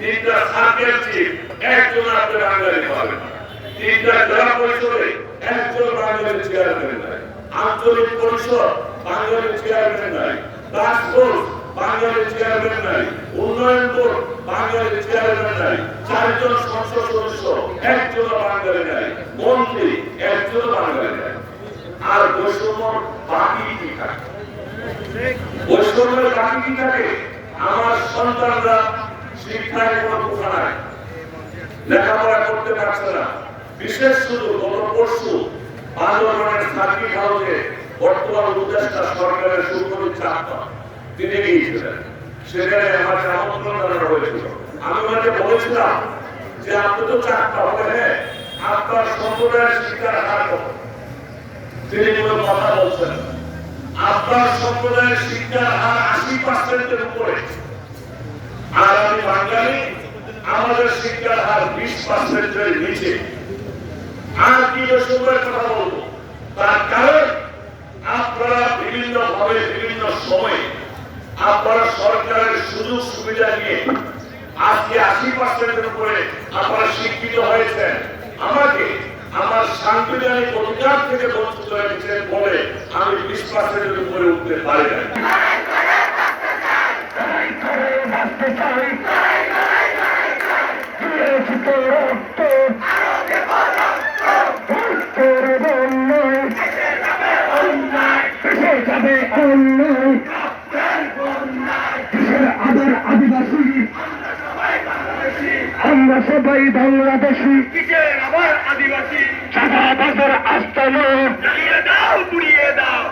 তিনটা circle chief একজন আপনি বাঙালি পাবেন তিনটা জেলা পরিষদে একজন বাঙালি চেয়ারম্যান নাই। আঞ্চলিক পরিষদ বাঙালি চেয়ারম্যান নাই। টাস্ক বাঙালি চেয়ারম্যান নাই। উন্নয়ন বোর্ড বাঙালি চেয়ারম্যান নাই। চারজন সংসদ সদস্য একজন বাঙালি নাই। মন্ত্রী একজন বাঙালি নাই। আর বৈষম্য বাকি কি থাকে? বৈষম্যের বাকি কি থাকে? আমার সন্তানরা লেখাপড়া করতে পারছে না। বিশেষ শুধু গত পরশু বান্দরবানের সার্কিট হাউসে বর্তমান উপদেষ্টা সরকারের সুন্দরী চাপা তিনি গিয়েছিলেন। সেখানে আমাকে আমন্ত্রণ জানানো হয়েছিল আমি ওনাকে বলেছিলাম যে, আপনি তো চাকমা হবে হ্যাঁ? আপনার সম্প্রদায়ের শিক্ষার হার তিনি কোনো কথা বলছেন আপনার সম্প্রদায়ের শিক্ষার হার আশি পার্সেন্টের উপরে। আর আমি বাঙালি, আমাদের শিক্ষার হার বিশ পার্সেন্টের নিচে। আর কি বৈষম্যের কথা বলব? তার কারণ, আপনারা বিভিন্ন ভাবে বিভিন্ন সময়ে আপনারা সরকারের সুযোগ সুবিধা নিয়ে আজকে আশি পার্সেন্টের উপরে আপনারা শিক্ষিত হয়েছেন। আমাকে আমার সাংবিধানিক অধিকার থেকে বঞ্চিত হয়েছে বলে আমি বিশ পার্সেন্টের উপরে উঠতে পারি না যাবে অন্যায় আবার আদিবাসী। আমরা সবাই বাংলাদেশি। আবার আদিবাসী? চাঁদাবাজার আস্তানা। জ্বালিয়ে দাও।